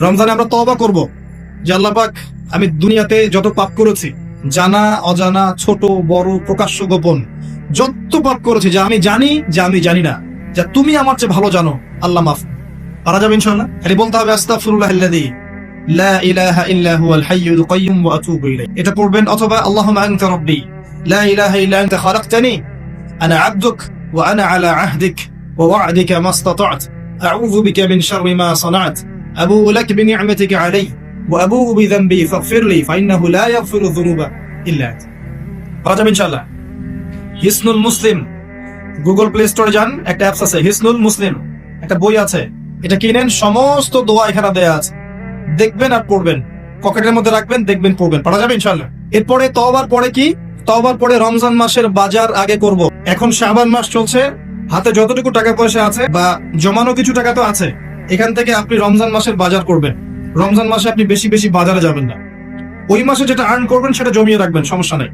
রমজানে আমরা তওবা করব। যে আল্লাহ পাক আমি দুনিয়াতে যত পাপ করেছি, জানা, অজানা, ছোট, বড়, প্রকাশ্য, গোপন, যত পাপ করেছি, যে আমি জানি, যে আমি জানি না, যা তুমি আমার চেয়ে ভালো জানো, আল্লাহ মাফ। পারা যাবে ইনশাআল্লাহ? খালি বলতে হবে, আস্তাগফিরুল্লাহ আল্লাযী লা এটা পড়বেন, অথবা আল্লাহুম্মা আনতা রাব্বি, লা ইলাহা ইল্লা আনতা খালাকতানি আবুউ লাক বিনি'মাতিকা আলাইহি ওয়া আবুউ বিযানবি ফাগফির লি ফাইন্নাহু লা ইয়াগফিরু যুনুবা ইল্লা আনতা পারা যাবে ইনশাআল্লাহ হিসনুল মুসলিম। গুগল প্লে স্টোরে যান, একটা অ্যাপস আছে, হিসনুল মুসলিম। একটা বই আছে, এটা কিনেন, সমস্ত দোয়া এখানে দেয়া আছে। দেখবেন আর পড়বেন, পকেটের মধ্যে রাখবেন, দেখবেন, পড়বেন। পড়া যাবে ইনশাল্লাহ এরপরে তওবার পরে কি? তওবার পরে রমজান মাসের বাজার আগে করব। এখন শাবান মাস চলছে, হাতে যতটুকু টাকা পয়সা আছে বা জমানো কিছু টাকা তো আছে এখান থেকে আপনি রমজান মাসের বাজার করবেন। রমজান মাসে আপনি বেশি বেশি বাজারে যাবেন না। ওই মাসে যেটা আর্ন করবেন, সেটা জমিয়ে রাখবেন, সমস্যা নেই।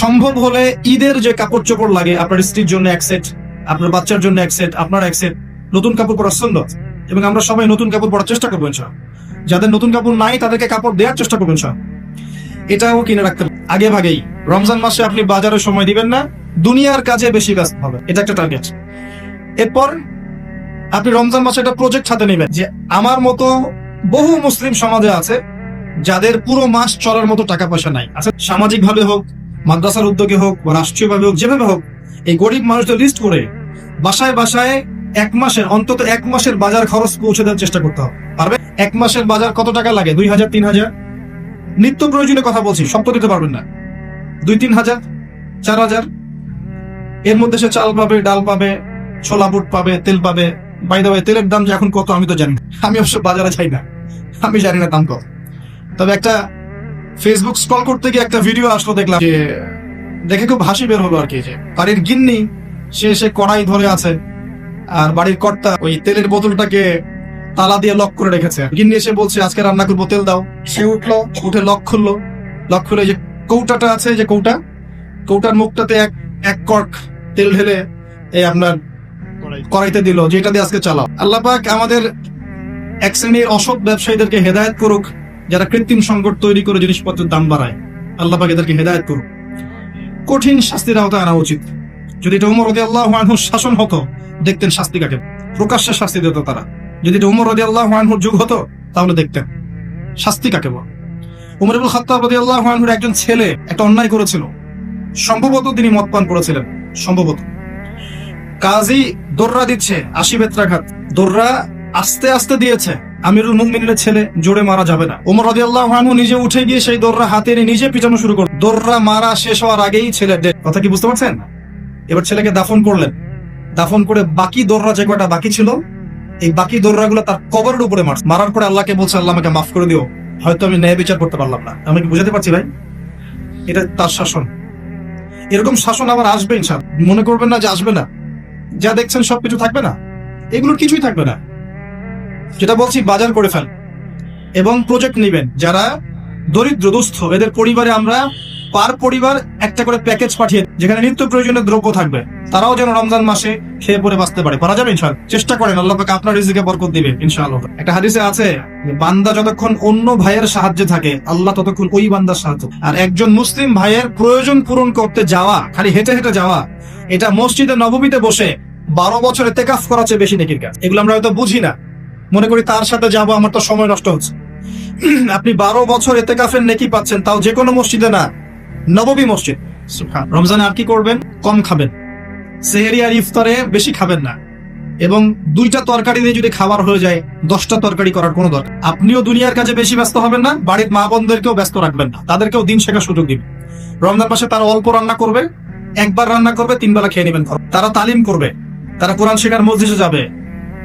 সম্ভব হলে ঈদের যে কাপড় চোপড় লাগে, আপনার স্ত্রীর জন্য এক সেট আপনার বাচ্চার জন্য এক সেট আপনার এক সেট নতুন কাপড় পরার সুন্নত এবং আমরা সবাই নতুন কাপড় পরার চেষ্টা করব ইনশা যাদের নতুন কাপড় নাই, তাদেরকে কাপড় দেওয়ার চেষ্টা করবেন ইনশা এটাও কিনে রাখতে। আগে ভাগেই। রমজান মাসে আপনি বাজারে সময় দিবেন না, দুনিয়ার কাজে বেশি ব্যস্ত হবে এটা একটা টার্গেট এরপর আপনি রমজান মাসে একটা প্রজেক্ট হাতে নেবেন যে আমার মতো বহু মুসলিম সমাজে আছে যাদের পুরো মাস চলার মতো টাকা পয়সা নাই। আচ্ছা সামাজিক ভাবে হোক, মাদ্রাসার উদ্যোগে হোক বা রাষ্ট্রীয় ভাবে হোক, যেভাবে হোক, এই গরিব মানুষদের লিস্ট করে বাসায় বাসায় এক মাসের, অন্তত এক মাসের বাজার খরচ পৌঁছে দেওয়ার চেষ্টা করতে হবে। পারবে এক মাসের বাজার কত টাকা লাগে? দুই হাজার, তিন হাজার? নিত্য প্রয়োজনীয় কথা বলছি সব তো দিতে পারবেন না। দুই, তিন হাজার? চার হাজার? এর মধ্যে সে চাল পাবে, ডাল পাবে, ছোলা বুট পাবে, তেল পাবে বাই দা তেলের দাম যে এখন কত আমি তো জানি না। আমি অবশ্য বাজারে যাই না। আমি জানি না দাম কত। তবে একটা ফেসবুক স্ক্রল করতে গিয়ে একটা ভিডিও আসলো দেখলাম যে, দেখে খুব হাসি বের হলো আর কি যে। বাড়ির গিন্নি, সে সে কড়াই ধরে আছে আর বাড়ির কর্তা ওই তেলের বোতলটাকে তালা দিয়ে লক করে রেখেছে। গিন্নি এসে বলছে, আজকে রান্না করব, তেল দাও। সে উঠল, উঠে লক খুললো। লক খুলে যে কৌটাটা আছে যে কৌটা, কৌটার মুখটাতে এক এক কর্ক তেল ঢেলে এই আপনার কড়াইতে দিল, যেটা দিয়ে আজকে চালাও। আল্লাহ পাক আমাদের এক শ্রেণির অসৎ ব্যবসায়ীদেরকে হেদায়েত করুক, যারা কৃত্রিম সংকট তৈরি করে জিনিসপত্রের দাম বাড়ায়। আল্লাহ পাক এদেরকে হেদায়েত করুক। কঠিন শাস্তির আওতায় আনা উচিত। যদি এটা উমর আল্লাহ আনহুর শাসন হতো, দেখতেন শাস্তি কাকে? প্রকাশ্যে শাস্তি দিত তারা। যদি এটা উমর আল্লাহ আনহুর যুগ হতো, তাহলে দেখতেন। শাস্তি কাকে বল? উমর ইবুল আল্লাহ আনহুর একজন ছেলে, একটা অন্যায় করেছিল। সম্ভবত তিনি মদ পান করেছিলেন। সম্ভবত। কাজী দোররা দিচ্ছে আশি বেত্রাঘাত। দোররা আস্তে আস্তে দিয়েছে। আমিরুল মুমিনের ছেলে জোরে মারা যাবে না। ওমর রাদিয়াল্লাহু আনহু নিজে উঠে গিয়ে সেই দোররা হাতে নিয়ে নিজে পিটানো শুরু করল। দোররা মারা শেষ হওয়ার আগেই ছেলে dead। কথা কি বুঝতে পারছেন? এবার ছেলেকে দাফন করলেন। দাফন করে বাকি দোররা যে কয়টা বাকি ছিল, এই বাকি দোররাগুলো তার কবরের উপরে মার মারার পরে আল্লাহকে বলছে, আল্লাহ আমাকে মাফ করে দিও। হয়তো আমি ন্যায় বিচার করতে পারলাম না। আমি কি বুঝাতে পারছি ভাই? এটা তার শাসন। এরকম শাসন আবার আসবে ইনশাল মনে করবেন না যে আসবে না। যা দেখছেন সব কিছু থাকবে না। এগুলোর কিছুই থাকবে না। যেটা বলছি, বাজার করে ফেল। এবং প্রজেক্ট নেবেন। যারা দরিদ্র, দুস্থ, এদের পরিবারে আমরা পার পরিবার একটা করে প্যাকেজ পাঠিয়ে যেখানে নিত্য প্রয়োজনীয় দ্রব্য থাকবে। তারাও যেন রমজান মাসে খেয়ে পরে বাঁচতে পারে। পারা যাবে ইনশাল চেষ্টা করেন, আল্লাহ পাক আপনার রিজিকে বরকত দিবে ইনশাআল্লাহ। একটা হাদিসে আছে, বান্দা যতক্ষণ অন্য ভাইয়ের সাহায্যে থাকে, আল্লাহ ততক্ষণ ওই বান্দার সাহায্য। আর একজন মুসলিম ভাইয়ের প্রয়োজন পূরণ করতে যাওয়া, খালি হেঁটে হেঁটে যাওয়া, এটা মসজিদে নবমীতে বসে বারো বছরে তেকাফ করা চেয়ে বেশি নেকির কাজ। এগুলো আমরা হয়তো বুঝি না। মনে করি তার সাথে যাব, আমার তো সময় নষ্ট হচ্ছে। আপনি বারো বছর এতে কাফের নেকি পাচ্ছেন, তাও যে কোনো মসজিদে না। নবমী মসজিদ। রমজানে আর কি করবেন? কম খাবেন। সেহেরি আর ইফতারে বেশি খাবেন না। এবং দুইটা তরকারি দিয়ে যদি খাবার হয়ে যায় দশটা তরকারি করার কোনো দরকার আপনিও দুনিয়ার কাজে বেশি ব্যস্ত হবেন না বাড়ির মা বোনদেরকেও ব্যস্ত রাখবেন না। তাদেরকেও দিন শেখার সুযোগ দিবেন রমজান মাসে তারা অল্প রান্না করবে একবার রান্না করবে তিনবেলা খেয়ে নেবেন তারা তালিম করবে তারা কোরআন শেখার মসজিদে যাবে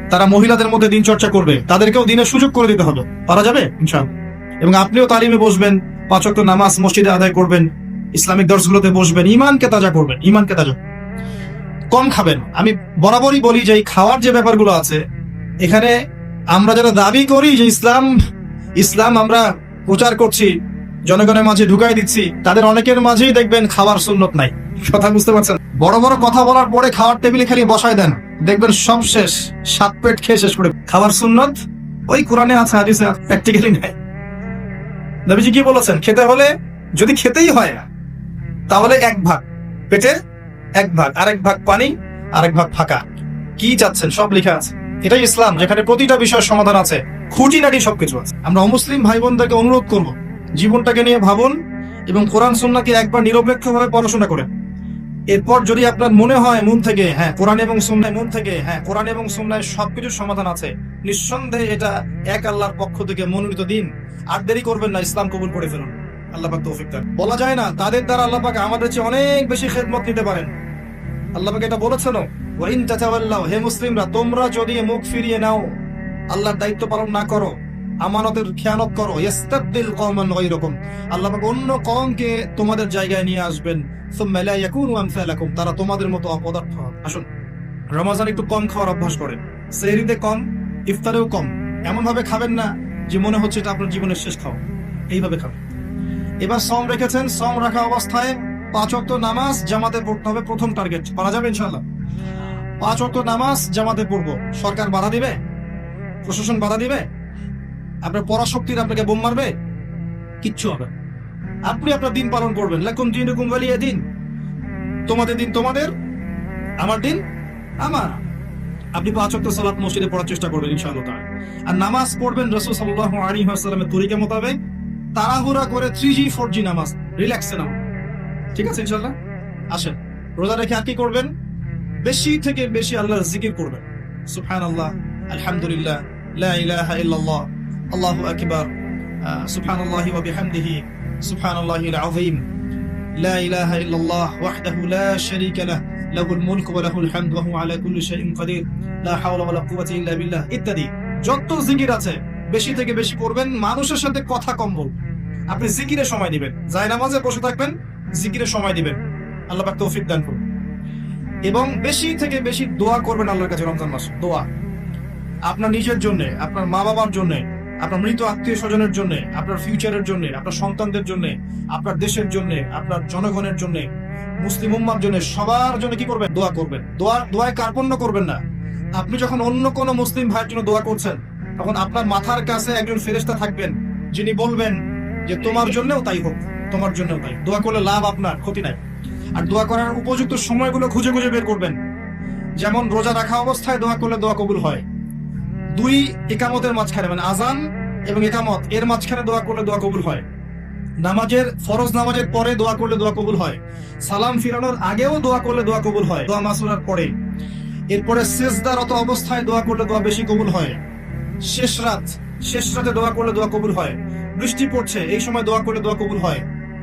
তারা মহিলাদের মধ্যে দিন চর্চা করবে তাদেরকেও দিনের সুযোগ করে দিতে হবে। পারা যাবে? ইনশাআল্লাহ। এবং আপনিও তালিমে বসবেন পাঁচক নামাজ মসজিদে আদায় করবেন ইসলামিক দর্শগুলোতে বসবেন ইমানকে তাজা করবেন ইমানকে তাজা। কম খাবেন। আমি বরাবরই বলি যে খাওয়ার যে ব্যাপারগুলো আছে, এখানে আমরা যারা দাবি করি যে ইসলাম ইসলাম আমরা প্রচার করছি, জনগণের মাঝে ঢুকাই দিচ্ছি, তাদের অনেকের মাঝেই দেখবেন খাবার সুন্নত নাই। কথা বুঝতে পারছেন? বড় বড় কথা বলার পরে খাওয়ার টেবিলে খালি বসায় দেন। দেখবেন সব শেষ, সাত পেট খেয়ে শেষ করে। খাবার সুন্নত? ওই কোরআনে আছে, হাদিসে প্র্যাকটিক্যালি নাই। নবীজি কি বলেছেন? খেতে হলে যদি খেতেই হয় তাহলে এক ভাগ। পেটের এক ভাগ, আরেক ভাগ পানি, আরেক ভাগ ফাঁকা। কি চাচ্ছেন? সব লেখা আছে। এটাই ইসলাম, যেখানে প্রতিটা বিষয়ের সমাধান আছে। খুঁটিনাটি সবকিছু আছে। আমরা অমুসলিম ভাই বোনদেরকে অনুরোধ করব, জীবনটাকে নিয়ে ভাবুন এবং কোরআন সুন্নাকে একবার নিরপেক্ষভাবে পড়াশোনা করেন। এরপর যদি আপনার মনে হয় মন থেকে হ্যাঁ কোরআন এবং সুন্নায় মন থেকে হ্যাঁ কোরআন এবং সুন্নায় সবকিছুর সমাধান আছে, নিঃসন্দেহে এটা এক আল্লাহর পক্ষ থেকে মনোনীত দিন। আর দেরি করবেন না, ইসলাম কবুল করে ফেলুন। আল্লাহ পাক তৌফিক দেন। বলা যায় না, তাদের দ্বারা আল্লাহ পাক আমাদের চেয়ে অনেক বেশি খেদমত নিতে পারেন। আল্লাহ পাক এটা বলেছেন ওয়াইন তাতাওয়াল্লাহ হে মুসলিমরা, তোমরা যদি মুখ ফিরিয়ে নাও, আল্লাহর দায়িত্ব পালন না করো, আমানতের খেয়ানত করো ইস্তাবদিল কওমান গায়রাকুম। আল্লাহ পাক অন্য কওমকে তোমাদের জায়গায় নিয়ে আসবেন। তারা তোমাদের মতো অপদার্থ। আসুন, রমজান একটু কম খাওয়ার অভ্যাস করেন। সেহরিতে কম, ইফতারেও কম। এমন ভাবে খাবেন না যে মনে হচ্ছে এটা আপনার জীবনের শেষ খাওয়া। এইভাবে খাবেন। এবার সম রেখেছেন, সম রাখা অবস্থায় পাঁচ অক্ট নামাজ জামাতে পড়তে হবে প্রথম টার্গেট পারা যাবে ইনশাল্লাহ পাঁচ অক্ট নামাজ জামাতে পড়ব। সরকার বাধা দিবে? প্রশাসন বাধা দিবে? আপনার পরাশক্তির আপনাকে বোম মারবে? কিচ্ছু হবে। আপনি আপনার দিন পালন করবেন। লাকুম দিনুকুম ওয়ালিয়া দিন। তোমাদের দিন তোমাদের, আমার দিন আমার। আপনি পাঁচ অক্ট সালাত মসজিদে পড়ার চেষ্টা করবেন ইনশাআল্লাহ আর নামাজ পড়বেন রাসূল সাল্লাল্লাহু আলাইহি ওয়াসাল্লামের তরিকা মোতাবেক তাড়াহুড়া করে থ্রি জি ফোর জি নামাজ। রিল্যাক্সে নামাজ ঠিক আছে ইনশাল্লাহ আসেন। রোজা রেখে আর কি করবেন? বেশি থেকে বেশি আল্লাহ জিকির করবেন। সুফান আল্লাহ আলহামদুলিল্লাহ, লা ইলাহা ইল্লাল্লাহ, আল্লাহু আকবার সুবহান আল্লাহ ওয়া বিহামদিহি সুবহান আযীম লা ইলাহা ইল্লাল্লাহ ওয়াহদাহু লা শারীকা লাহ, লাহুল মুলকু ওয়া লাহুল হামদু, ওয়া হুয়া আলা কুল্লি শাইইন কাদির, লা হাওলা ওয়া লা কুওয়াতা ইল্লা বিল্লাহ, ইত্যাদি। যত জিকির আছে বেশি থেকে বেশি করবেন মানুষের সাথে কথা কম বলবেন। আপনি জিকিরে সময় দিবেন। যাই নামাজে বসে থাকবেন, জিকিরে সময় দিবেন। আল্লাহ তৌফিক দান করুন। এবং বেশি থেকে বেশি দোয়া করবেন আল্লাহর কাছে রমজান মাসে। দোয়া। আপনার নিজের জন্য, আপনার মা বাবার জন্য, আপনার মৃত আত্মীয় স্বজনের জন্য, আপনার ফিউচারের জন্য, আপনার সন্তানদের জন্য, আপনার দেশের জন্য, আপনার জনগণের জন্য, মুসলিম উম্মার জন্য, সবার জন্য কি করবেন? দোয়া করবেন। দোয়া, দোয়ায় কার্পণ্য করবেন না। আপনি যখন অন্য কোনো মুসলিম ভাইয়ের জন্য দোয়া করছেন তখন আপনার মাথার কাছে একজন ফেরেশতা থাকবেন, যিনি বলবেন যে, তোমার জন্যও তাই হোক, তোমার জন্যও তাই দোয়া করলে লাভ আপনার, ক্ষতি নাই। আর দোয়া করার উপযুক্ত সময়গুলো খুঁজে খুঁজে বের করবেন। যেমন রোজা রাখা অবস্থায় দোয়া করলে দোয়া কবুল হয়। দুই, একামতের মাঝখানে মানে আজান এবং একামত, এর মাঝখানে দোয়া করলে দোয়া কবুল হয়। নামাজের, ফরজ নামাজের পরে দোয়া করলে দোয়া কবুল হয়। সালাম ফিরানোর আগেও দোয়া করলে দোয়া কবুল হয়, দোয়া মাসুরার পরে। এরপরে শেষদারত অবস্থায় দোয়া করলে দোয়া বেশি কবুল হয়। শেষ রাত, শেষ রাতে দোয়া করলে দোয়া কবুল হয়। বৃষ্টি পড়ছে, এই সময় দোয়া করলে দোয়া কবুল হয়।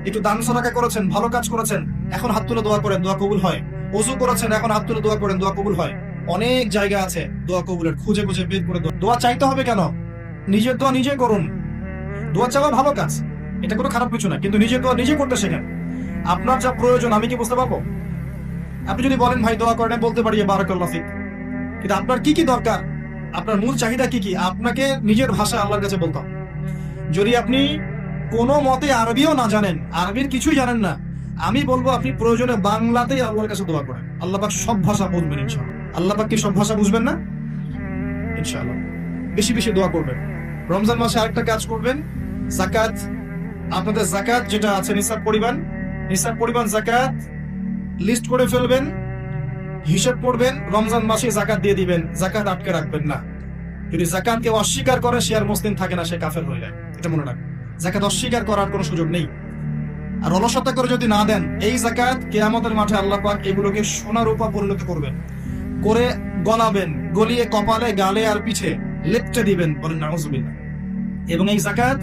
একটু দান সরাকা করেছেন, ভালো কাজ করেছেন, এখন হাত তুলে দোয়া করেন, দোয়া কবুল হয়। অজু করেছেন, এখন হাত তুলে দোয়া করেন, দোয়া কবুল হয়। অনেক জায়গা আছে দোয়া কবুলের, খুঁজে খুঁজে বের করে দোয়া- চাইতে হবে কেন? নিজের দোয়া নিজে করুন। দোয়া চাওয়া ভালো কাজ, এটা কোনো খারাপ কিছু না, কিন্তু নিজের দোয়া নিজে করতে শেখেন। আপনার যা প্রয়োজন, আমি কি বুঝতে পারব? আপনি যদি বলেন, ভাই, দোয়া করেন বলতে পারি বারাকাল্লাহ ফিক। কিন্তু আপনার কি কি দরকার? আপনার মূল চাহিদা কি কি? আপনাকে নিজের ভাষা আল্লাহর কাছে বলতে হবে। যদি আপনি কোনো মতে আরবিও না জানেন, আরবির কিছুই জানেন না, আমি বলব আপনি প্রয়োজনে বাংলাতেই আল্লাহর কাছে দোয়া করেন। আল্লাহ পাক সব ভাষা বুঝবেন ইনশাআল্লাহ। আল্লাহ পাক কি সব ভাষা বুঝবেন না? ইনশাআল্লাহ। বেশি বেশি দোয়া করবেন। রমজান মাসে আরেকটা কাজ করবেন জাকাত আপনাদের জাকাত যেটা আছে, নিসাব পরিমাণ। নিসাব পরিমাণ জাকাত লিস্ট করে ফেলবেন। হিসাব করবেন, রমজান মাসে জাকাত দিয়ে দিবেন, জাকাত আটকে রাখবেন না। যদি জাকাত কেউ অস্বীকার করে, সে আর মুসলিম থাকে না, সে কাফের হয়ে যায়। এটা মনে রাখবেন। জাকাত অস্বীকার করার কোনো সুযোগ নেই। আর অলসতা করে যদি না দেন, এই জাকাত কেয়ামতের মাঠে আল্লাহ পাক এগুলোকে সোনা রূপা পরিণত করবেন। করে গলাবেন, গলিয়ে কপালে, গালে আর পিছে লেপটে দিবেন বলেন নাউজুবিল্লাহ। এবং এই জাকাত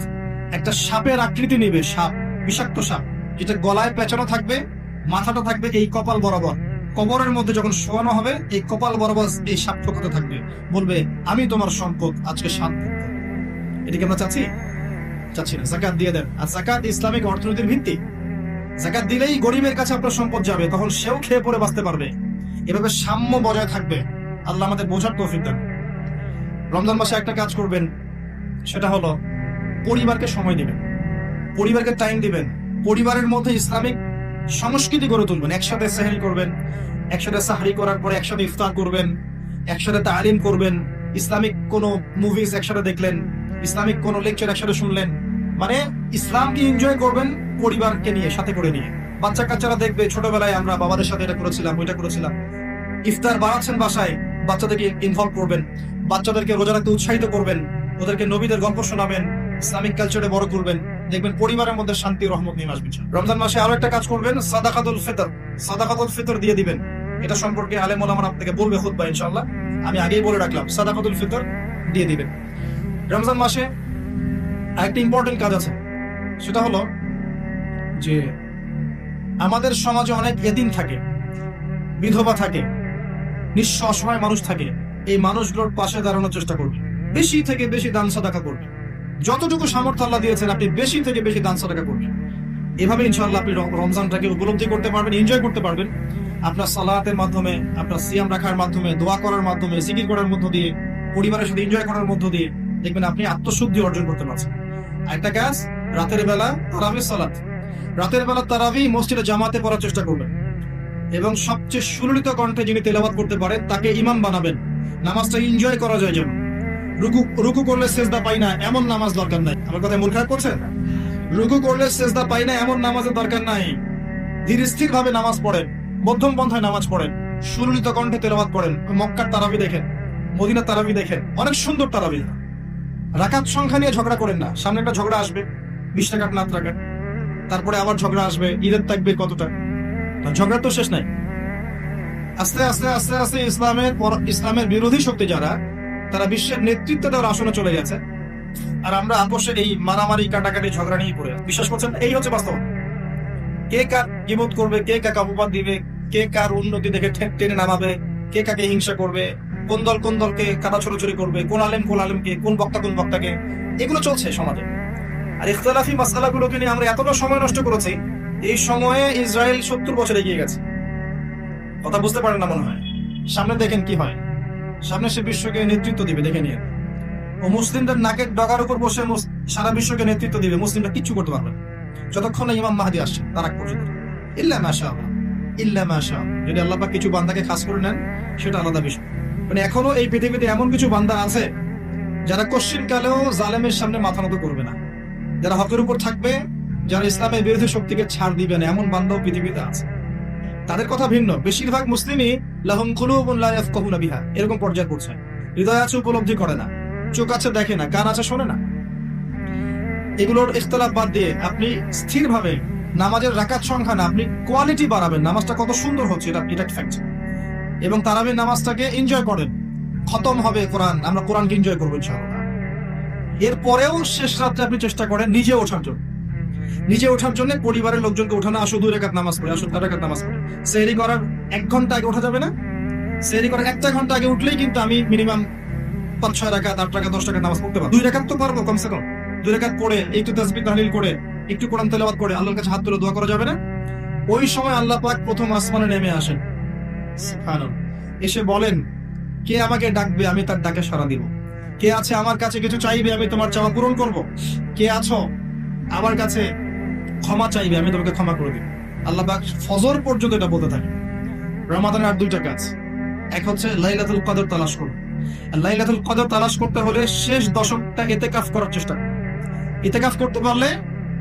একটা সাপের আকৃতি নেবে, সাপ, বিষাক্ত সাপ। যেটা গলায় পেঁচানো থাকবে, মাথাটা থাকবে এই কপাল বরাবর। কবরের মধ্যে যখন শোয়ানো হবে, এই কপাল বরাবর এই সাপ ঠোকাতে থাকবে। বলবে, আমি তোমার সম্পদ, আজকে সাত এটা কি আমরা চাচ্ছি? চাচ্ছি না। জাকাত দিয়ে দেন। আর জাকাত ইসলামিক অর্থনীতির ভিত্তি। জাকাত দিলেই গরিবের কাছে আপনার সম্পদ যাবে, তখন সেও খেয়ে পরে বাঁচতে পারবে। এভাবে সাম্য বজায় থাকবে। আল্লাহ আমাদের বোঝার তৌফিক দেন। রমজান মাসে একটা কাজ করবেন, সেটা হলো, পরিবারকে সময় দিবেন। পরিবারকে টাইম দিবেন। পরিবারের মধ্যে ইসলামিক সংস্কৃতি গড়ে তুলবেন, একসাথে সেহেরি করবেন, একসাথে সাহারি করার পরে একসাথে ইফতার করবেন, একসাথে তালিম করবেন, ইসলামিক কোনো মুভিজ একসাথে দেখলেন, ইসলামিক কোনো লেকচার একসাথে শুনলেন মানে ইসলামকে এনজয় করবেন পরিবারকে নিয়ে, সাথে করে নিয়ে। বাচ্চা কাচ্চারা দেখবে, ছোটবেলায় আমরা বাবাদের সাথে এটা করেছিলাম, ওইটা করেছিলাম। ইফতার বানাচ্ছেন বাসায়, বাচ্চাদেরকে ইনভলভ করবেন, বাচ্চাদেরকে রোজা রাখতে উৎসাহিত করবেন, ওদেরকে নবীদের গল্প শোনাবেন, ইসলামিক কালচারে বড় করবেন। দেখবেন পরিবারের মধ্যে শান্তি, রহমত নিয়ে আসবে রমজান মাসে আরও একটা কাজ করবেন, সাদাকাতুল ফিতর। সাদাকাতুল ফিতর দিয়ে দিবেন। এটা সম্পর্কে আলেম ওলামার আপনাকে বলবে খুতবা ইনশাআল্লাহ। আমি আগেই বলে রাখলাম, সাদাকাতুল ফিতর দিয়ে দিবেন। রমজান মাসে আরেকটা ইম্পর্টেন্ট কাজ আছে। সেটা হলো যে আমাদের সমাজে অনেক এদিন থাকে, বিধবা থাকে, নিঃস্ব অসহায় মানুষ থাকে। এই মানুষগুলোর পাশে দাঁড়ানোর চেষ্টা করবে। বেশি থেকে বেশি দান সাদাকা করবে। যতটুকু সামর্থ্য আল্লাহ দিয়েছেন, আপনি বেশি থেকে বেশি দান সাদাকা করবেন। এভাবে ইনশাআল্লাহ আপনি রমজানটাকে উপলব্ধি করতে পারবেন এনজয় করতে পারবেন। আপনার সালাতের মাধ্যমে, আপনার সিয়াম রাখার মাধ্যমে, দোয়া করার মাধ্যমে জিকির করার মধ্য দিয়ে, পরিবারের সাথে এনজয় করার মধ্য দিয়ে দেখবেন আপনি আত্মশুদ্ধি অর্জন করতে পারছেন। একটা কাজ, রাতের বেলা তারাবি সালাত। রাতের বেলা তারাবি মসজিদে জামাতে পড়ার চেষ্টা করবেন। এবং সবচেয়ে সুললিত কণ্ঠে যিনি তেলাবাদ করতে পারেন, তাকে ইমাম বানাবেন। নামাজটা এনজয় করা যায় যেন। রুকু রুকু করলে সেজদা পাই না, এমন নামাজ দরকার নাই। আমার কথা মূল খারাপ করছেন? রুকু করলে সেজদা পাই না, এমন নামাজের দরকার নাই। ধীর ভাবে নামাজ পড়েন, মধ্যম পন্থায় নামাজ পড়েন, সুললিত কণ্ঠে তেলাবাত করেন, মক্কার তারাবি দেখেন, মদিনার তারাবি দেখেন, অনেক সুন্দর তারাবি। রাকাত সংখ্যা নিয়ে ঝগড়া করেন না, সামনে একটা ঝগড়া আসবে, বিশ টাকার নাত রাখার তারপরে আবার ঝগড়া আসবে, ঈদের থাকবে কতটা? ঝগড়া তো শেষ নাই। আস্তে আস্তে আস্তে আস্তে ইসলামের ইসলামের বিরোধী শক্তি যারা তারা বিশ্বের নেতৃত্ব দেওয়ার আসনে চলে গেছে। আর আমরা আপোষে এই মারামারি, কাটাকাটি, ঝগড়া নিয়ে পড়ে বিশ্বাস করছেন? এই হচ্ছে বাস্তব। কে কার গিবত করবে, কে কাকে অপবাদ দিবে, কে কার উন্নতি দেখে ঠে- টেনে নামাবে, কে কাকে হিংসা করবে, কোন দল কোন দলকে কাটা ছোড়াছড়ি করবে, কোন আলেম কোন আলেমকে, কোন বক্তা কোন বক্তাকে, এগুলো চলছে সমাজে। আর ইখতলাফি মাসালাগুলোকে নিয়ে আমরা এতটা সময় নষ্ট করেছি, এই সময়ে ইসরায়েল সত্তর বছর এগিয়ে গেছে। কথা বুঝতে পারেন না মনে হয়। সামনে দেখেন কি হয়। সামনে সে বিশ্বকে নেতৃত্ব দিবে, দেখে নিয়ে। ও মুসলিমদের নাকের ডগার উপর বসে সারা বিশ্বকে নেতৃত্ব দিবে, মুসলিমরা কিচ্ছু করতে পারবে যতক্ষণ না ইমাম মাহাদি আসছে, তার আগ পর্যন্ত। ইল্লা মাশা ইল্লা মাশা যদি আল্লাহ কিছু বান্দাকে খাস করে নেন, সেটা আলাদা বিষয়। মানে এখনও এই পৃথিবীতে এমন কিছু বান্দা আছে, যারা কশ্চিন কালেও জালেমের সামনে মাথা নত করবে না। যারা হকের উপর থাকবে, যারা ইসলামের বিরোধী শক্তিকে ছাড় দিবে না, এমন বান্দাও পৃথিবীতে আছে। তাদের কথা ভিন্ন। বেশিরভাগ মুসলিমই লাহুম ইয়াফকাহুনা বিহা। এরকম পর্যায়ে পড়ছে হৃদয় আছে উপলব্ধি করে না। চোখ আছে দেখে না। কান আছে শোনে না। এগুলোর ইখতলাফ বাদ দিয়ে আপনি স্থিরভাবে নামাজের রাকাত সংখ্যা না, আপনি কোয়ালিটি বাড়াবেন। নামাজটা কত সুন্দর হচ্ছে, এটা এটা ফ্যাক্ট এবং তারাবির নামাজটাকে এনজয় করেন। খতম হবে কোরআন। আমরা কোরআনকে এনজয় করব এরপরেও শেষ রাত্রে আপনি চেষ্টা করেন নিজে ওঠার জন্য। নিজে ওঠার জন্য পরিবারের লোকজনকে ওঠানো আসো দুই রেখাত নামাজ পড়ে আসো রেখাত নামাজ পড়ে। সেহরি করার এক ঘণ্টা আগে ওঠা যাবে না? সেহরি করার একটা ঘণ্টা আগে উঠলেই কিন্তু আমি মিনিমাম পাঁচ ছয় রাখাত, আট টাকা দশ টাকা নামাজ পড়তে পারব। দুই রেখাত তো পারব কমসে কম। দুই রেখাত পড়ে, একটু তাসবি তাহলিল করে, একটু কোরআন তেলাওয়াত করে, আল্লাহর কাছে হাত তুলে দোয়া করা যাবে না? ওই সময় আল্লাহ পাক প্রথম আসমানে নেমে আসেন। এসে বলেন, কে আমাকে ডাকবে আমি তার ডাকে সাড়া দিব। কে আছে আমার কাছে কিছু চাইবে আমি তোমার চাওয়া পূরণ করব। কে আছো আমার কাছে ক্ষমা চাইবে, আমি তোমাকে ক্ষমা করে দিব। আল্লাহ ফজর পর্যন্ত এটা বলতে থাকে রমাদানের আর দুইটা কাজ। এক হচ্ছে লাইলাতুল কদর তালাশ করো। আর লাইলাতুল কদর তালাশ করতে হলে শেষ দশকটা এতেকাফ করার চেষ্টা করো। ইতেকাফ করতে পারলে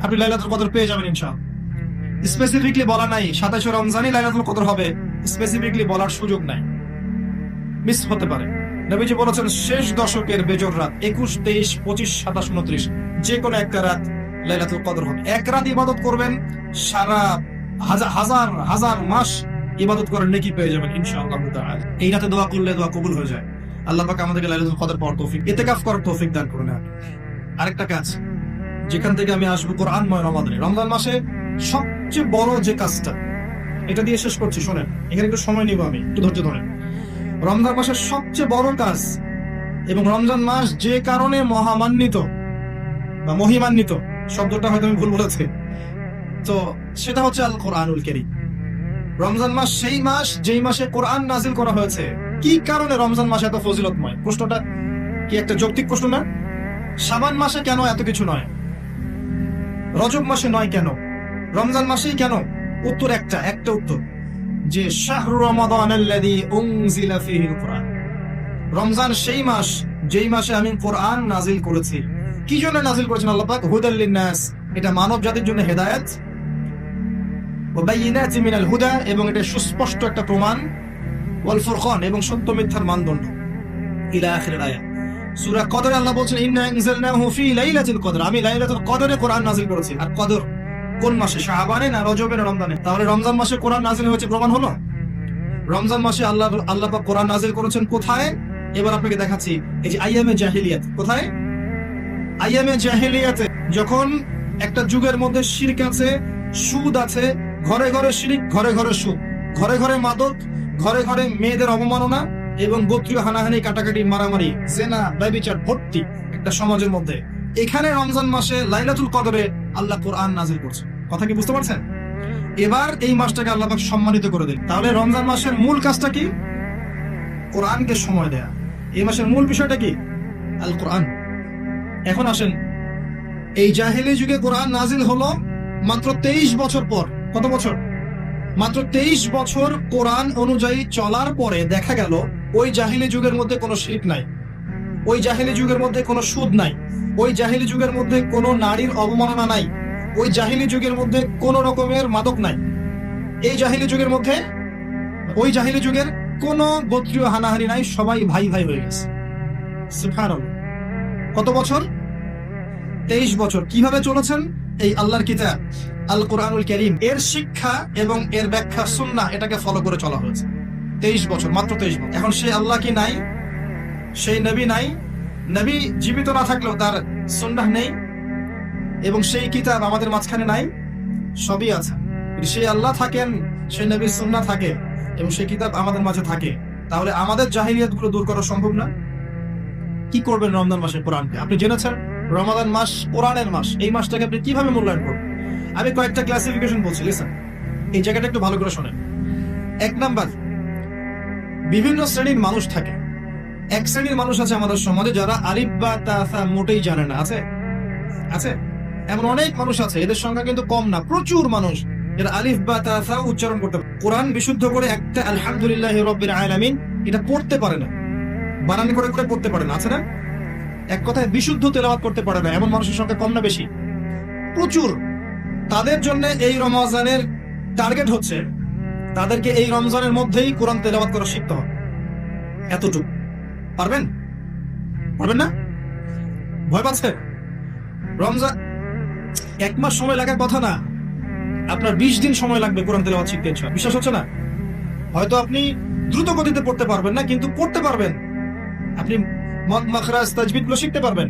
আপনি লাইলাতুল কদর পেয়ে যাবেন ইনশাআল্লাহ। স্পেসিফিকলি বলা নাই সাতাশে রমজানই লাইলাতুল কদর হবে স্পেসিফিকলি বলার সুযোগ নাই। মিস হতে পারে। নবীজি বলেছেন, শেষ দশকের বেজর রাত একুশ, তেইশ, পঁচিশ, সাতাশ, উনত্রিশ যে কোনো একটা রাত লাইলাতুল কদর হবে এক রাত ইবাদত করবেন, সারা হাজার হাজার মাস ইবাদত করার নেকি পেয়ে যাবেন, ইনশাআল্লাহ। এই রাতে দোয়া করলে দোয়া কবুল হয়ে যায়। আল্লাহ পাক আমাদেরকে লাইলাতুল কদর পাওয়ার তৌফিক, ইতেকাফ করার তৌফিক দান করুন আরেকটা কাজ, যেখান থেকে আমি আসব কোরআনময় রমাদানে। রমজান মাসে সবচেয়ে বড় যে কাজটা, এটা দিয়ে শেষ করছি, শোনেন, এখানে একটু সময় নিব আমি, একটু ধৈর্য ধরেন। রমজান মাসের সবচেয়ে বড় কাজ এবং রমজান মাস যে কারণে মহামান্বিত বা মহিমান্বিত শব্দটা হয়তো আমি ভুল বলেছি। তো সেটা হচ্ছে আল কোরআনুল কেরিম। রমজান মাস সেই মাস যেই মাসে কোরআন নাজিল করা হয়েছে। কি কারণে রমজান মাস এত ফজিলতময়? প্রশ্নটা কি একটা যৌক্তিক প্রশ্ন না? সাবান মাসে কেন এত কিছু নয়? রজব মাসে নয় কেন? রমজান মাসেই কেন? উত্তর একটা একটা উত্তর। যে শাহরু রমজান সেই মাস, যেই মাসে আমি কোরআন নাজিল করেছি কি জন্য নাজিল করেছেন আল্লাহ পাক? হুদাল নাস এটা মানব জাতির জন্য হেদায়েত। মিনাল হুদা, এবং এটা সুস্পষ্ট একটা প্রমাণ। ওয়াল ফুরকান, এবং সত্য মিথ্যার মানদণ্ড। ইলা আখির সূরা কদরে, আল্লাহ বলছেন, ইন্না আনজালনাহু ফি লাইলাতুল কদর। আমি লাইলাতুল কদরে কোরআন নাজিল করেছি। আর কদর কোন মাসে? শাবানে না রজবে রমজানে তাহলে রমজান মাসে কোরআন নাজিল হয়েছে, প্রমাণ হলো? রমজান মাসে আল্লাহ আল্লাহ পাক কোরআন নাজিল করেছেন কোথায়? এবার আপনাকে দেখাচ্ছি, এই যে আইয়ামে জাহিলিয়াত, কোথায়? আইয়ামে জাহিলিয়াতে যখন একটা যুগের মধ্যে শিরক আছে, সুদ আছে, ঘরে ঘরে শিরিক, ঘরে ঘরে সুদ। ঘরে ঘরে মাদক, ঘরে ঘরে মেয়েদের অবমাননা এবং গোত্রীয় হানাহানি, কাটাকাটি, মারামারি, জেনা, ব্যবিচার, ভর্তি একটা সমাজের মধ্যে। এখানে রমজান মাসে লাইলাতুল কদরে আল্লাহ কোরআন নাজিল করছে। কথা কি বুঝতে পারছেন? এবার এই মাসটাকে আল্লাহ সম্মানিত করে দিন। তাহলে রমজান মাসের মূল কাজটা কি? কোরআনকে সময় দেয়া। এই মাসের মূল বিষয়টা কি? আল কোরআন এখন আসেন। এই জাহেলি যুগে কোরআন নাজিল হলো মাত্র তেইশ বছর পর। কত বছর? মাত্র তেইশ বছর কোরআন অনুযায়ী চলার পরে দেখা গেল, ওই জাহিলি যুগের মধ্যে কোনো শীত নাই। ওই জাহিলি যুগের মধ্যে কোনো সুদ নাই। ওই জাহিলি যুগের মধ্যে কোনো নারীর অবমাননা নাই। ওই জাহিলি যুগের মধ্যে কোনো রকমের মাদক নাই। এই জাহিলি যুগের মধ্যে, ওই জাহিলি যুগের কোনো গোত্রীয় হানাহানি নাই। সবাই ভাই ভাই হয়ে গেছে। কত বছর? তেইশ বছর। কীভাবে চলেছেন? এই আল্লাহর কিতাব আল কোরআনুল করিম। এর শিক্ষা এবং এর ব্যাখ্যা সুন্না এটাকে ফলো করে চলা হয়েছে। তেইশ বছর, মাত্র তেইশ বছর। এখন সেই আল্লাহ কি নাই? সেই নবী নাই? নবী জীবিত না থাকলেও তার সুন্নাহ নেই? এবং সেই কিতাব আমাদের মাঝখানে নাই? সবই আছে। সেই আল্লাহ থাকেন, সেই নবীর সুন্নাহ থাকে এবং সেই কিতাব আমাদের মাঝে থাকে, তাহলে আমাদের জাহিলিয়াতগুলো দূর করা সম্ভব না? কি করবেন রমজান মাসে কোরআনকে? আপনি জেনেছেন? রমাদান মাস কোরআনের মাস। এই মাসটাকে আপনি কীভাবে মূল্যায়ন করবেন? আমি কয়েকটা ক্লাসিফিকেশন বলছি লিসেন এই জায়গাটা একটু ভালো করে শোনেন। এক নাম্বার, বিভিন্ন শ্রেণির মানুষ থাকে। এক শ্রেণির মানুষ আছে আমাদের সমাজে যারা আলিফ বা তাসা মোটেই জানে না। আছে? আছে? এমন অনেক মানুষ আছে, এদের সংখ্যা কিন্তু কম না। প্রচুর মানুষ যারা আলিফ বা তাসা উচ্চারণ করতে পারে। কোরআন বিশুদ্ধ করে একটা আলহামদুলিল্লাহ রব্বির আলামিন এটা পড়তে পারে না। বানান করে করে পড়তে পারে না, আছে না? এক কথায় বিশুদ্ধ তেলাওয়াত করতে পারে না, এমন মানুষের সংখ্যা কম না বেশি? প্রচুর। তাদের জন্য এই রমজানের টার্গেট হচ্ছে, তাদেরকে এই রমজানের মধ্যেই কোরআন তেলাওয়াত করা শিখতে হবে। এতটুকু। পারবেন? পারবেন না? ভয় পাচ্ছে? রমজান এক মাস সময় লাগার কথা না, আপনার বিশ দিন সময় লাগবে কোরআন তেলাওয়াত শিখতে বিশ্বাস হচ্ছে না? হয়তো আপনি দ্রুত গতিতে পড়তে পারবেন না, কিন্তু পড়তে পারবেন। আপনি মাখরাজ, তাজবিদগুলো শিখতে পারবেন।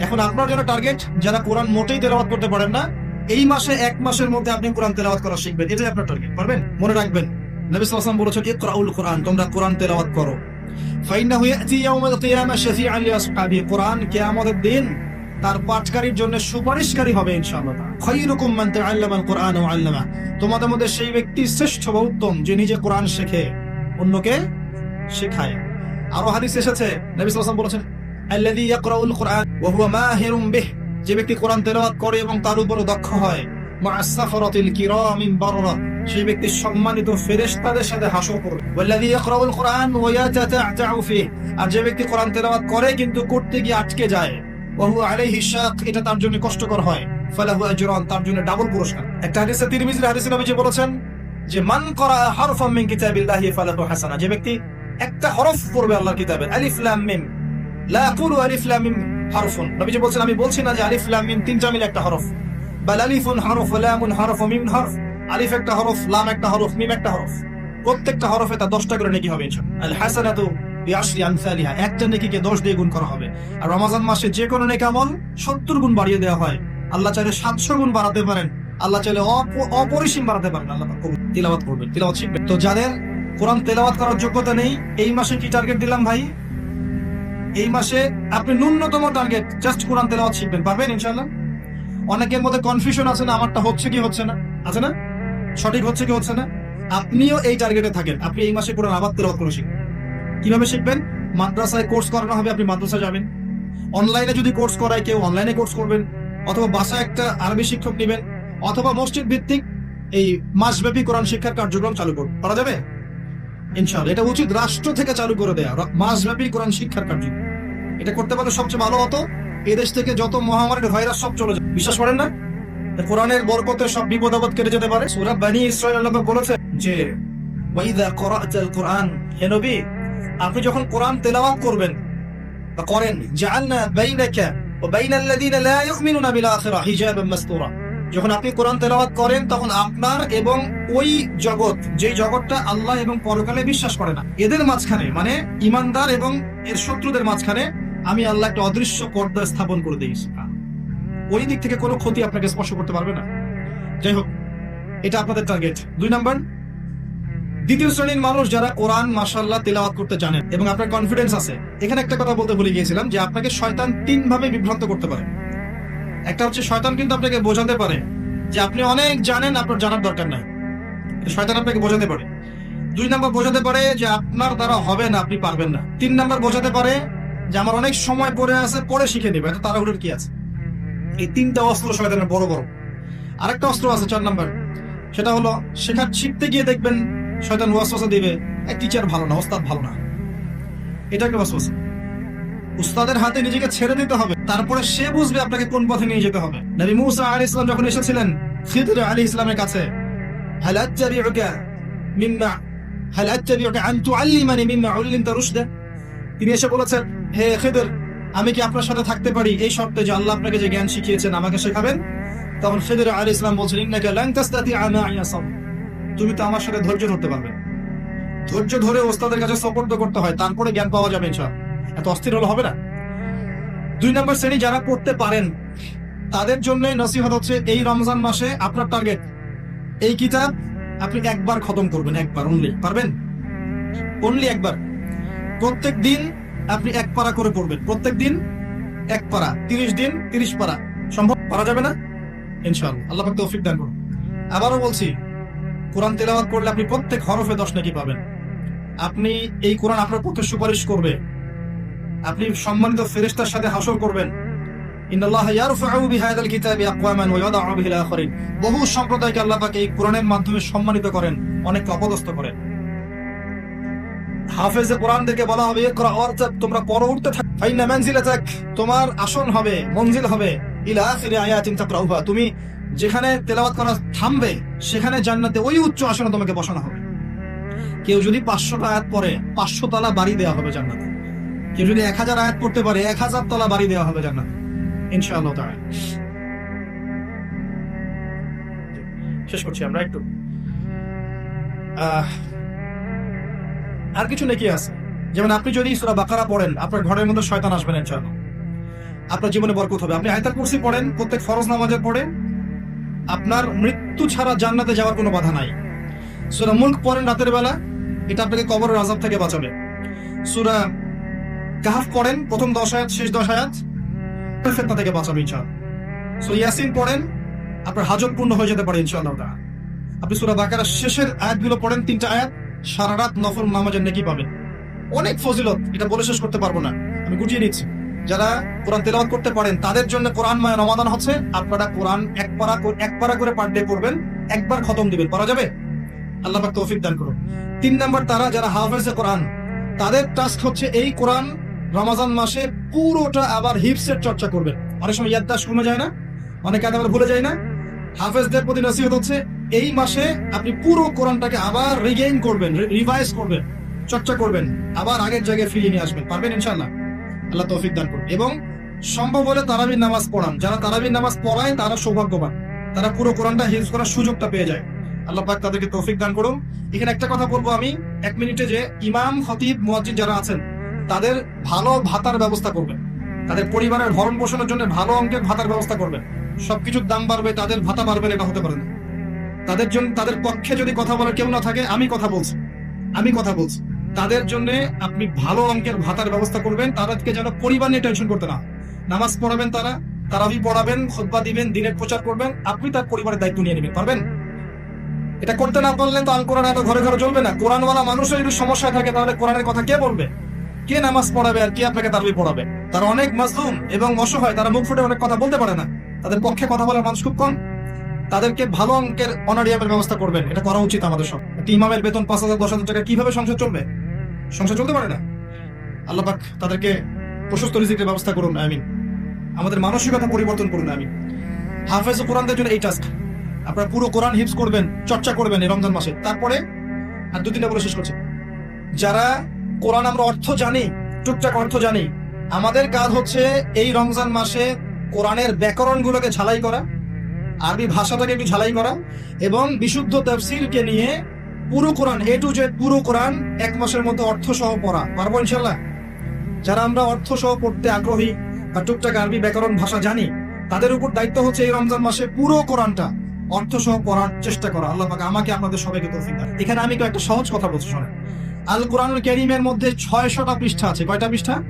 এখন আপনার যারা টার্গেট যারা কোরআন মোটেই তেলাওয়াত করতে পারেন না, এই মাসে, এক মাসের মধ্যে আপনি কোরআন তেলাওয়াত করা শিখবেন। এটাই আপনার টার্গেট পারবেন? মনে রাখবেন। নবী ওয়াসাল্লাম বলেছেন, ইকরাউল কোরআন, তোমরা কোরআন তেলাওয়াত করো। ফাইন্নাহু ইয়াতি ইয়াউমাল কিয়ামা শাফিআন লিআসহাবি। কোরআন কিয়ামতের দিন তার পাঠকারীর জন্য সুপারিশকারী হবে ইনশাআল্লাহ। খায়রুকুম মান তাআল্লামা আল কোরআন ওয়া আল্লামা। তোমাদের মধ্যে সেই ব্যক্তি শ্রেষ্ঠ বা উত্তম, যে নিজে কোরআন শেখে, অন্যকে শেখায়। আরও হাদিস এসেছে। নবী ওয়াসাল্লাম বলেছেন, আল্লাযী ইয়াকরাউল কোরআন ওয়া হুয়া মাহিরুম বিহ। যে ব্যক্তি কোরআন তেলাওয়াত করে এবং তার উপর দক্ষ হয় সাফারাতিল কিরামিন বাররা। সেই ব্যক্তি সম্মানিত ফেরেশতাদের সাথে হাসর করবে। ওয়াল্লাযী ইয়াকরাউল কোরআন ওয়া আর যে ব্যক্তি তেলাওয়াত করে কিন্তু করতে গিয়ে আটকে যায়, ওয়া হুয়া আলাইহি শাক। এটা তার জন্য কষ্টকর হয়। ফালাহু আজরান, তার জন্য ডাবল পুরস্কার। একটা হাদিসে তিরমিজির হাদিসে নবীজি বলেছেন যে, মান করা হারফাম মিন কিতাবিল্লাহি ফালাহু হাসানা। যে ব্যক্তি একটা হরফ পড়বে আল্লাহর কিতাবের আলিফ, লাম, মিম। লা আকুলু আলিফ, লাম, মিম হারফুন। নবীজি বলছেন, আমি বলছি না যে আলিফ, লাম, মিম তিনটা মিলে একটা হরফ। বাল আলিফুন হরফ লামুন হরফ মিম হরফ। আলিফ একটা হরফ, লাম একটা হরফ, মিম একটা হরফ। প্রত্যেকটা হরফে তা 10টা করে নেকি হবে আল হাসানাতু বিআশরি আমসালিহা। একটা নেকিকে 10 দিয়ে গুণ করা হবে। আর রমজান মাসে যে কোনো নেক আমল 70 গুণ বাড়িয়ে দেওয়া হয়। আল্লাহ চাইলে 700 গুণ বাড়াতে পারেন। আল্লাহ চাইলে অপ- অপরিসীম বাড়াতে পারেন। আল্লাহ কবুল। করবেন, তিলাওয়াত শিখবেন। তো যাদের কোরআন তেলাওয়াত করার যোগ্যতা নেই। এই মাসে কি টার্গেট দিলাম ভাই? এই মাসে আপনি ন্যূনতম টার্গেট জাস্ট কোরআন তেলাওয়াত শিখবেন। পারবেন ইনশাআল্লাহ? অনেকের মধ্যে কনফিউশন আছে না, আমারটা হচ্ছে কি হচ্ছে না? আছে না? সঠিক হচ্ছে কি হচ্ছে না? আপনিও এই টার্গেটে থাকেন। আপনি এই মাসে কোরআন আবার তেলাওয়াত করে শিখবেন। কীভাবে শিখবেন? মাদ্রাসায় কোর্স করানো হবে, আপনি মাদ্রাসায় যাবেন। অনলাইনে যদি কোর্স করায়, কেউ অনলাইনে কোর্স করবেন। অথবা বাসায় একটা আরবি শিক্ষক নেবেন। অথবা মসজিদ ভিত্তিক এই মাসব্যাপী কোরআন শিক্ষার কার্যক্রম চালু করুন। করা যাবে? ইনশাআল্লাহ, এটা উচিত রাষ্ট্র থেকে চালু করে দেয়া মাসব্যাপী কোরআন শিক্ষার কার্যক্রম এটা করতে পারলে সবচেয়ে ভালো হতো এদেশ থেকে যত মহামারীর ভাইরাস সব চলে যায়। বিশ্বাস করেন না? কোরআনের বরকতে সব বিপদ আপদ কেটে যেতে পারে। সূরা বানি ইসরাঈল আল্লাহ বলেছে যে ওয়াইদা করাআতাল কোরআন হে নবী, আপনি যখন কোরআন তেলাওয়াত করবেন বা করেন, জাআলনা বাইনাকা ওয়া বাইনাল্লাযীনা লা ইউমিনুনা বিল আখিরা হিজাবান মাসতুরা যখন আপনি কোরআন তেলাওয়াত করেন, তখন আপনার এবং ওই জগৎ যে জগৎটা আল্লাহ এবং পরকালে বিশ্বাস করে না, এদের মাঝখানে মানে ইমানদার এবং এর শত্রুদের মাঝখানে, আমি আল্লাহ একটা অদৃশ্য পর্দা স্থাপন করে দিয়েছি ওই দিক থেকে কোনো ক্ষতি আপনাকে স্পর্শ করতে পারবে না। যাই হোক, এটা আপনাদের টার্গেট দুই নাম্বার, দ্বিতীয় শ্রেণির মানুষ যারা কোরআন মাসাল্লাহ তেলাওয়াত করতে জানেন এবং আপনার কনফিডেন্স আছে। এখানে একটা কথা বলতে ভুলে গিয়েছিলাম যে আপনাকে শয়তান তিন ভাবে বিভ্রান্ত করতে পারে। একটা হচ্ছে শয়তান কিন্তু আপনাকে বোঝাতে পারে যে আপনি অনেক জানেন, আপনার জানার দরকার নাই। শয়তান আপনাকে বোঝাতে পারে। দুই নাম্বার বোঝাতে পারে যে আপনার দ্বারা হবে না, আপনি পারবেন না। তিন নাম্বার বোঝাতে পারে যে আমার অনেক সময় পড়ে আছে পরে শিখে নেবে। এত তাড়াহুড়োর কি আছে? এই তিনটা অস্ত্র শয়তানের বড় বড়। আরেকটা অস্ত্র আছে চার নাম্বার। সেটা হলো, শেখার শিখতে গিয়ে দেখবেন শয়তান ওয়াসওয়াসা দিবে টিচার ভালো না, ওস্তাদ ভালো না। এটা একটা ওয়াসওয়াসা। উস্তাদের হাতে নিজেকে ছেড়ে দিতে হবে। তারপরে সে বুঝবে আপনাকে কোন পথে নিয়ে যেতে হবে। নবী মুসা আলী ইসলাম যখন এসেছিলেন, খিদর আলী ইসলামের কাছে তিনি এসে বলেছেন, হে খিদর, আমি কি আপনার সাথে থাকতে পারি এই শর্তে যে আল্লাহ আপনাকে যে জ্ঞান শিখিয়েছেন, আমাকে শেখাবেন? তখন খিদর আলী ইসলাম বলছেন তুমি তো আমার সাথে ধৈর্য ধরতে পারবে। ধৈর্য ধরে ওস্তাদের কাছে সপর্দ করতে হয়, তারপরে জ্ঞান পাওয়া যাবে ইনশাআল্লাহ। এত অস্থির হলে হবে না। দুই নম্বর শ্রেণি যারা পড়তে পারেন, তাদের জন্য নসিহত হচ্ছে এই রমজান মাসে আপনার টার্গেট এই কিতাব আপনি একবার খতম করবেন, একবার অনলি পারবেন? অনলি একবার। প্রত্যেক দিন আপনি এক পারা করে পড়বেন। প্রত্যেক দিন এক পারা, তিরিশ দিন তিরিশ পারা। সম্ভব? পারা যাবে না? ইনশাআল্লাহ। আল্লাহ পাক তৌফিক দান করুন। আবারও বলছি, কোরআন তেলাওয়াত করলে আপনি প্রত্যেক হরফে দশ নাকি পাবেন। আপনি এই কোরআন আপনার পক্ষে সুপারিশ করবে। আপনি সম্মানিত ফেরেশতার সাথে হাসর করবেন। বহু সম্প্রদায়কে আল্লাহ পাক এই কোরআনের মাধ্যমে সম্মানিত করেন, অনেককে অপদস্থ করেন। হাফেজে কোরআনদেরকে বলা হবে তোমরা পড়ো উঠতে থাক তোমার আসন হবে মঞ্জিল হবে। ইলা আয়াতিন তাকরাউহা, তুমি যেখানে তেলাওয়াত করা থামবে, সেখানে জান্নাতে ওই উচ্চ আসনে তোমাকে বসানো হবে। কেউ যদি পাঁচশোটা আয়াত পরে পাঁচশো তালা বাড়ি দেওয়া হবে জান্নাতে। কেউ যদি এক হাজার আয়াত পড়তে পারে, এক হাজার তলা বাড়ি দেওয়া হবে জান্নাতে। ইনশাআল্লাহ শেষ করছি আমরা একটু। আর কিছু নাকি আছে? যেমন আপনি যদি সূরা বাকারা পড়েন, আপনার ঘরের মধ্যে শয়তান আসবেন ইনশাআল্লাহ। আপনার জীবনে বরকত হবে। আপনি আয়াতুল কুরসি পড়েন, প্রত্যেক ফরজ নামাজের পড়েন, আপনার মৃত্যু ছাড়া জান্নাতে যাওয়ার কোনো বাধা নাই। সূরা মুলক পড়েন রাতের বেলা, এটা আপনাকে কবরের আযাব থেকে বাঁচাবে। সূরা কাহাফ পড়েন, প্রথম দশ আয়াত, শেষ দশ আয়াত ফেতনা থেকে বাঁচাবে ইনশাআল্লাহ। সূরা ইয়াসিন পড়েন, আপনার হাজত পূর্ণ হয়ে যেতে পারে ইনশাআল্লাহ তাআলা আপনি সূরা বাকারার শেষের আয়াতগুলো পড়েন, তিনটা আয়াত, সারা রাত নফল নামাজের নেকি পাবেন। অনেক ফজিলত, এটা বলে শেষ করতে পারব না, আমি গুটিয়ে নিচ্ছি। যারা কোরআন তেলাওয়াত করতে পারেন, তাদের জন্য কোরআন মায়ের রমাদান হচ্ছে, আপনারা কোরআন এক পারা এক পারা করে পার ডে পড়বেন একবার খতম দিবেন, পারা যাবে? আল্লাহ পাক তৌফিক দান করুন। তিন নাম্বার তারা যারা হাফেজে কোরআন, তাদের টাস্ক হচ্ছে এই কোরআন রমাজান মাসে পুরোটা আবার হিপসের চর্চা করবেন। অনেক সময় ইয়াদ্দাস কমে যায় না, অনেকে আবার ভুলে যায় না। হাফেজদের প্রতি নসিহত হচ্ছে, এই মাসে আপনি পুরো কোরআনটাকে আবার রিগেইন করবেন রিভাইজ করবেন, চর্চা করবেন, আবার আগের জায়গায় ফিরিয়ে নিয়ে আসবেন। পারবেন ইনশাল্লাহ আল্লাহ তৌফিক দান করুন। এবং সম্ভব হলে তারাবির নামাজ পড়ান। যারা তারাবির নামাজ পড়ায়, তারা সৌভাগ্যবান। তারা পুরো কোরআনটা হিফজ করার সুযোগটা পেয়ে যায়। আল্লাহ পাক তাদেরকে তৌফিক দান করুন। এখানে একটা কথা বলব আমি, এক মিনিটে যে ইমাম, খতিব, মুয়াজ্জিন যারা আছেন তাদের ভালো ভাতার ব্যবস্থা করবেন। তাদের পরিবারের ভরণ পোষণের জন্য ভালো অঙ্কের ভাতার ব্যবস্থা করবেন। সবকিছুর দাম বাড়বে, তাদের ভাতা বাড়বে এটা হতে পারে না। তাদের জন্য তাদের পক্ষে যদি কথা বলার কেউ না থাকে, আমি কথা বলছি। আমি কথা বলছি। তাদের জন্য আপনি ভালো অঙ্কের ভাতার ব্যবস্থা করবেন, তাদেরকে যেন পরিবার নিয়ে টেনশন করতে না নামাজ পড়াবেন তারা, তারাবি পড়াবেন, খোদবা দিবেন, দিনের প্রচার করবেন, আপনি তার পরিবারের দায়িত্ব নিয়ে নেবেন, পারবেন? এটা করতে না পারলে তো আল কোরআন এত ঘরে ঘরে চলবে না। কোরআনওয়ালা মানুষের যদি সমস্যায় থাকে, তাহলে কোরআনের কথা কে বলবে? কে নামাজ পড়াবে আর কে আপনাকে তারাবি পড়াবে? তারা অনেক মাজলুম এবং অসহায়, তারা মুখ ফুটে অনেক কথা বলতে পারে না। তাদের পক্ষে কথা বলার মানুষ খুব কম। তাদেরকে ভালো অঙ্কের অনারিয়ামের ব্যবস্থা করবেন। এটা করা উচিত আমাদের সব। একটা ইমামের বেতন পাঁচ হাজার, দশ হাজার টাকা, কীভাবে সংসার চলবে? সংসার চলতে পারে না। আল্লাহ পাক তাদেরকে প্রশস্ত রিজিকের ব্যবস্থা করুন, আমিন। আমাদের মানসিকতা পরিবর্তন করুন, আমিন। হাফেজ কোরআনদের জন্য এই টাস্ক আপনারা পুরো কোরআন হিপস করবেন, চর্চা করবেন এই রমজান মাসে। তারপরে আর দু তিনটা বলে শেষ করছি। যারা কোরআন আমরা অর্থ জানি, টুকটাক অর্থ জানি। আমাদের কাজ হচ্ছে এই রমজান মাসে কোরআনের ব্যাকরণ গুলোকে ঝালাই করা, আরবি ভাষাটাকে একটু ঝালাই করা, এবং বিশুদ্ধ তাফসিরকে নিয়ে পুরো কোরআন এ টু জেড পুরো কোরআন এক মাসের মধ্যে অর্থ সহ পড়া। পারব ইনশাল্লাহ যারা আমরা অর্থ সহ পড়তে আগ্রহী বা টুকটাক আরবি ব্যাকরণ ভাষা জানি, তাদের উপর দায়িত্ব হচ্ছে এই রমজান মাসে পুরো কোরআনটা অর্থ সহ পড়ার চেষ্টা করা। আল্লাহ আমাকে আপনাদের সবাইকে তৌফিক এখানে আমি একটা সহজ কথা বলছি, শোনেন। আল কোরআনুল ক্যারিমের মধ্যে ছয়শটা পৃষ্ঠা আছে। কয়টা পৃষ্ঠা?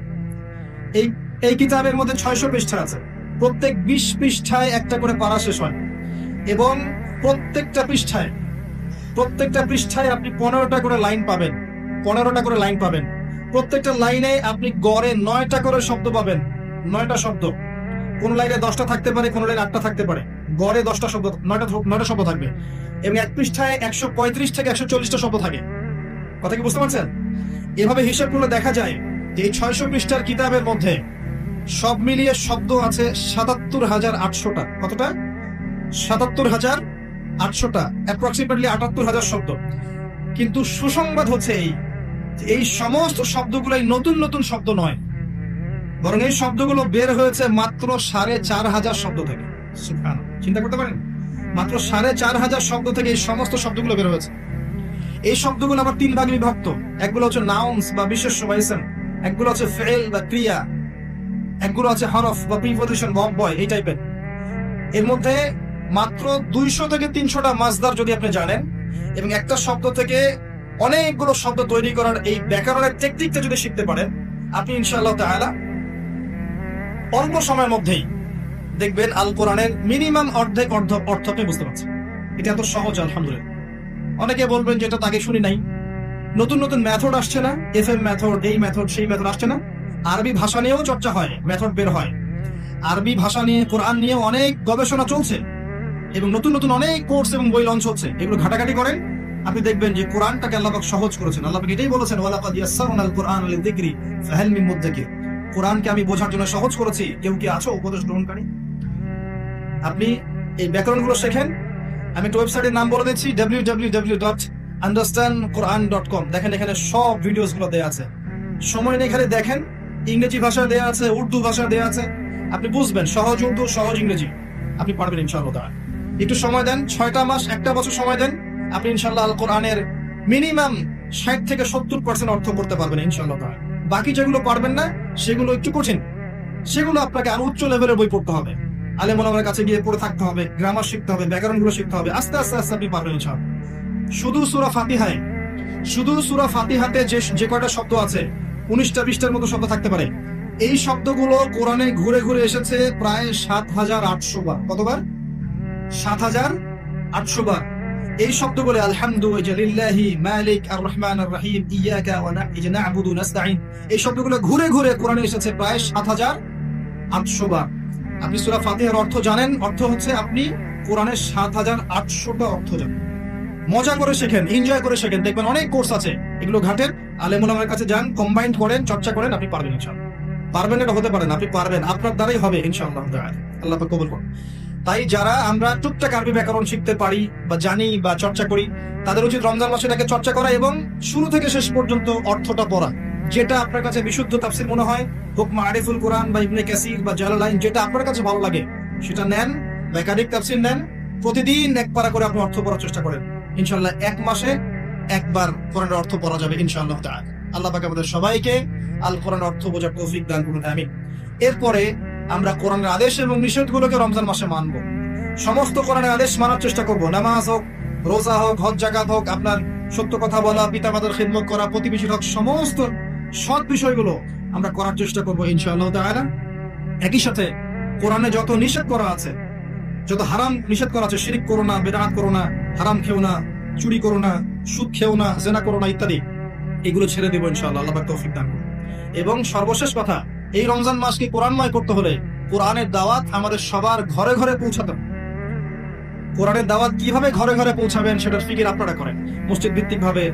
এই এই কিতাবের মধ্যে ছয়শো পৃষ্ঠা আছে। প্রত্যেক বিশ পৃষ্ঠায় একটা করে পারা শেষ হয়। এবং প্রত্যেকটা পৃষ্ঠায় প্রত্যেকটা পৃষ্ঠায় আপনি পনেরোটা করে লাইন পাবেন। পনেরোটা করে লাইন পাবেন। প্রত্যেকটা লাইনে আপনি গড়ে নয়টা করে শব্দ পাবেন। নয়টা শব্দ। কোন লাইনে দশটা থাকতে পারে, কোন লাইনে আটটা থাকতে পারে। গড়ে দশটা শব্দ, নয়টা নয়টা শব্দ থাকবে। এবং এক পৃষ্ঠায় একশো পঁয়ত্রিশ থেকে একশো চল্লিশটা শব্দ থাকে। কথা কি বুঝতে পারছেন? এভাবে হিসাব করলে দেখা যায় যে এই ছয়শো পৃষ্ঠার কিতাবের মধ্যে সব মিলিয়ে শব্দ আছে সাতাত্তর হাজার আটশোটা। কতটা? সাতাত্তর হাজার আটশোটা অ্যাপ্রক্সিমেটলি আটাত্তর হাজার শব্দ। কিন্তু সুসংবাদ হচ্ছে এই এই সমস্ত শব্দগুলোই নতুন নতুন শব্দ নয়। বরং এই শব্দগুলো বের হয়েছে মাত্র সাড়ে চার হাজার শব্দ থেকে। চিন্তা করতে পারেন? মাত্র সাড়ে চার হাজার শব্দ থেকে এই সমস্ত শব্দগুলো বের হয়েছে। এই শব্দগুলো আবার তিন ভাগে বিভক্ত। একগুলো হচ্ছে নাউন্স বা বিশেষ বাইসেন একগুলো হচ্ছে ফেল বা ক্রিয়া, একগুলো আছে হরফ বা প্রিপোজিশন বা বয় এই টাইপের এর মধ্যে মাত্র দুইশো থেকে তিনশোটা মাসদার যদি আপনি জানেন, এবং একটা শব্দ থেকে অনেকগুলো শব্দ তৈরি করার এই ব্যাকরণের টেকনিকটা যদি শিখতে পারেন, আপনি ইনশাআল্লাহ তাআলা অল্প সময়ের মধ্যেই দেখবেন আল কোরআনের মিনিমাম অর্ধেক অর্ধ অর্থ আপনি বুঝতে পারছেন। এটা এত সহজ, আলহামদুলিল্লাহ। অনেকে বলবেন যে এটা তাকে শুনি নাই। নতুন নতুন মেথড আসছে না এফ এম মেথড এই মেথড সেই মেথড আসছে না। আরবি ভাষা নিয়েও চর্চা হয় মেথড বের হয়। আরবি ভাষা নিয়ে, কোরআন নিয়ে অনেক গবেষণা চলছে এবং নতুন নতুন অনেক কোর্স এবং বই লঞ্চ হচ্ছে। এগুলো ঘাটাঘাটি করেন, আপনি দেখবেন যে কোরআনটাকে আল্লাহ সহজ করেছেন। আল্লাহ এটাই বলেছেন কোরআনকে আমি বোঝার জন্য সহজ করেছি। কেউ কি আছো? উপদেশ গ্রহণকারী? আপনি এই ব্যাকরণগুলো শেখেন আমি একটা ওয়েবসাইটের নাম বলে দিচ্ছি www.understandquran.com dot understand Quran dot com দেখেন এখানে সব ভিডিওসগুলো দেওয়া আছে। সময় নিয়ে এখানে দেখেন, ইংরেজি ভাষা দেওয়া আছে, উর্দু ভাষা দেওয়া আছে। আপনি বুঝবেন, সহজ উর্দু, সহজ ইংরেজি। আপনি পারবেন ইনশাআল্লাহ একটু সময় দেন, ছয়টা মাস, একটা বছর সময় দেন, আপনি ইনশাআল্লাহ আল কোরআনের মিনিমাম ষাট থেকে সত্তর পার্সেন্ট অর্থ করতে পারবেন ইনশাআল্লাহ তাআলা বাকি যেগুলো পারবেন না, সেগুলো একটু কঠিন। সেগুলো আপনাকে আরও উচ্চ লেভেলের বই পড়তে হবে। আলেম ওলামার কাছে গিয়ে পড়ে থাকতে হবে গ্রামার শিখতে হবে ব্যাকরণগুলো শিখতে হবে, আস্তে আস্তে আস্তে আপনি পারবেন ইনশাআল্লাহ। শুধু সুরা ফাতিহায়, শুধু সুরা ফাতিহাতে যে যে কয়টা শব্দ আছে, উনিশটা, বিশটার মতো শব্দ থাকতে পারে। এই শব্দগুলো কোরআনে ঘুরে ঘুরে এসেছে প্রায় সাত হাজার আটশো বার। কতবার? সাত হাজার আটশো বার। এই শব্দগুলো আলহামদুলিল্লাহ মালিক আর রহমান আর রাহিম, ইয়াকা ওয়া না'বুদু নাস্তাইন এই শব্দগুলো ঘুরে ঘুরে কোরআনে এসেছে প্রায় সাত হাজার আটশো বার। আপনি সুরা ফাতিহার অর্থ জানেন, অর্থ হচ্ছে আপনি কোরআনের সাত হাজার আটশোটা অর্থ জানেন। মজা করে শেখেন এনজয় করে শেখেন। দেখবেন অনেক কোর্স আছে, এগুলো ঘাটের। আলেমুল আমার কাছে যান কম্বাইন্ড করেন, চর্চা করেন, আপনি পারবেন ইনশাআল্লাহ। পারবেন এটা হতে পারেন আপনি পারবেন। আপনার দ্বারাই হবে ইনশাআল্লাহ আল্লাহ কবুল করুন। তাই যারা আমরা টুকটাক আরবি ব্যাকরণ শিখতে পারি বা জানি বা চর্চা করি, তাদের উচিত রমজান মাসে এটাকে চর্চা করা এবং শুরু থেকে শেষ পর্যন্ত অর্থটা পড়া। যেটা আপনার কাছে বিশুদ্ধ তাফসির মনে হয়, হোক মারিফুল কোরআন বা ইবনে কাসির বা জালালাইন যেটা আপনার কাছে ভালো লাগে, সেটা নেন, একাধিক তাফসির নেন, প্রতিদিন এক পারা করে আপনি অর্থ পড়ার চেষ্টা করেন। ইনশাল্লাহ এক মাসে একবার কোরআনের অর্থ পড়া যাবে, ইনশাআল্লাহ তাআলা। আল্লাহ পাক আমাদের সবাইকে আল কোরআন অর্থ বোঝার তৌফিক দান করুন, আমিন। এরপরে আমরা কোরআনের আদেশ এবং নিষেধগুলোকে রমজান মাসে মানব। সমস্ত কোরআনের আদেশ মানার চেষ্টা করব। নামাজ হোক, রোজা হোক, হজ জাকাত হোক, আপনার সত্য কথা বলা, পিতামাতার খিদমত করা, প্রতিবেশীর হক, সমস্ত সৎ বিষয়গুলো আমরা করার চেষ্টা করব ইনশাআল্লাহ একই সাথে কোরআনে যত নিষেধ করা আছে, যত হারাম নিষেধ করা আছে, শিরিক করো না, বেদাত করো না, হারাম খেও না, চুরি করো না, সুদ খেও না, জেনা করো না ইত্যাদি, এগুলো ছেড়ে দেবো ইনশাআল্লাহ, আল্লাহ তৌফিক দান। এবং সর্বশেষ কথা, এই রমজান মাসকে কোরআনময় করতে হলে কোরআনের দাওয়াত আমাদের সবার ঘরে ঘরে পৌঁছাতে। কোরআনের দাওয়াত কীভাবে ঘরে ঘরে পৌঁছাবেন সেটার ফিকির আপনারা করেন মসজিদ ভিত্তিক ভাবে